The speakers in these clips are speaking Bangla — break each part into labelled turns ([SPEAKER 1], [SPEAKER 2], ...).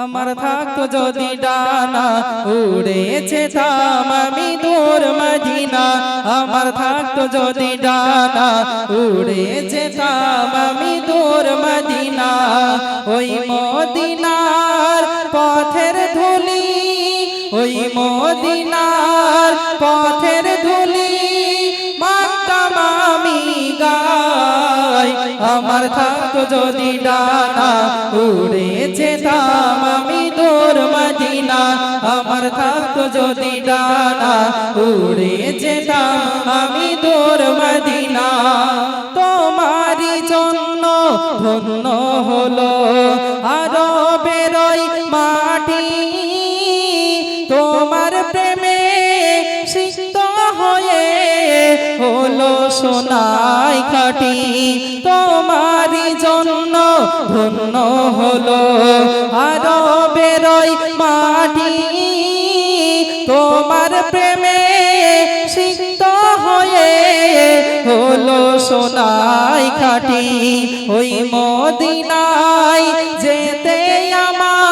[SPEAKER 1] আমার থাকতো যদি ডানা উড়েছে থাম আমি দূর মদিনা। আমার থাকতো যদি ডানা উড়েছে থাম আমি দূর মদিনা। ওই মদিনার পথের ধুলি ওই মদিনার পথের আমার থাকতো যদি ডানা উড়ে যেতাম আমি দূর মদিনা। আমার থাকতো যদি ডানা উড়ে যেতাম আমি দূর মদিনা। তোমারই জন্য ধন্য হলো আরও বেরোই মাটি। তোমার প্রেমে সিক্ত হয়ে হলো সোনাই খাটি। জন্য ধন্য হলো। আরও বেরোই মাটি, তোমার প্রেমে সিক্ত হয়ে হলো সোনাই খাটি। ওই মদিনায় যেতে আমার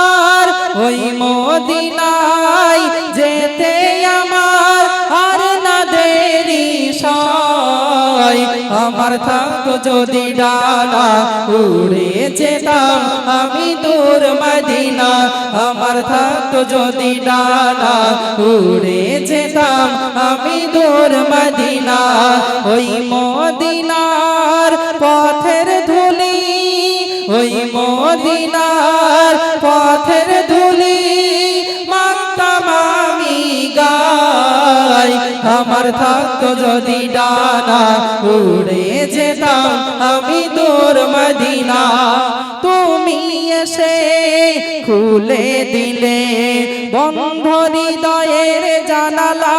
[SPEAKER 1] আমার থাকতো যদি ডানা উড়ে যেতাম আমি দূর মদিনা। আমার থাকতো যদি ডানা উড়ে যেতাম আমি দূর মদিনা। ওই মদিনার পথের ধুলি, ওই মদিনার পথের ধুলি আমার থাকতো যদি ডানা উড়ে যেতাম আমি দূর মদিনা। তুমি এসে খুলে দিলে বন্ধ হৃদয়ের জানালা।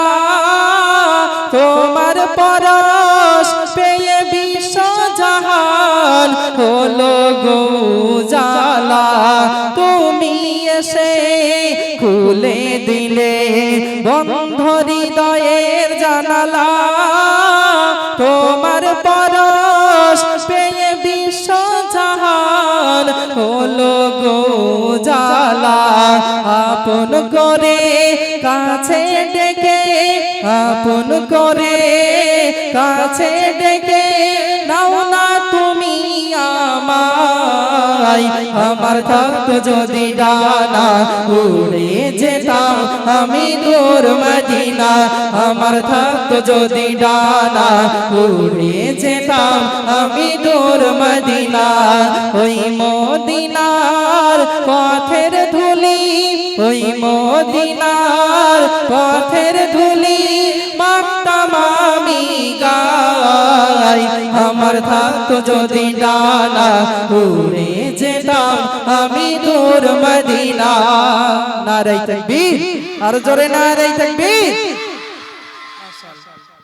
[SPEAKER 1] তোমার পরশ পেয়ে বিশ্ব জাহান হলো গো জালা তুমি এসে খুলে দিলে বন্ধ হৃদয়ের জানালা, তোমার পরশ পেয়ে বিশ্ব জাহান হলো গো জালা আপন করে কাছে ডেকে, আপন করে কাছে ডেকে, নাও না তুমি আমায় আমার থাকতো যদি ডানা উড়ে যেতাম আমি দূর মদিনা। আমার থাকতো যদি ডানা উড়ে যেতাম আমি দূর মদিনা। ওই মদিনার পথের ধুলি, ওই মদিনার পথের ধুলি মাতাম গাই আমার থাকতো যদি ডানা, উড়ে যেতাম আমি দূর মদিনা। নারাই থাকবি আর জোরে নারাই থাকবি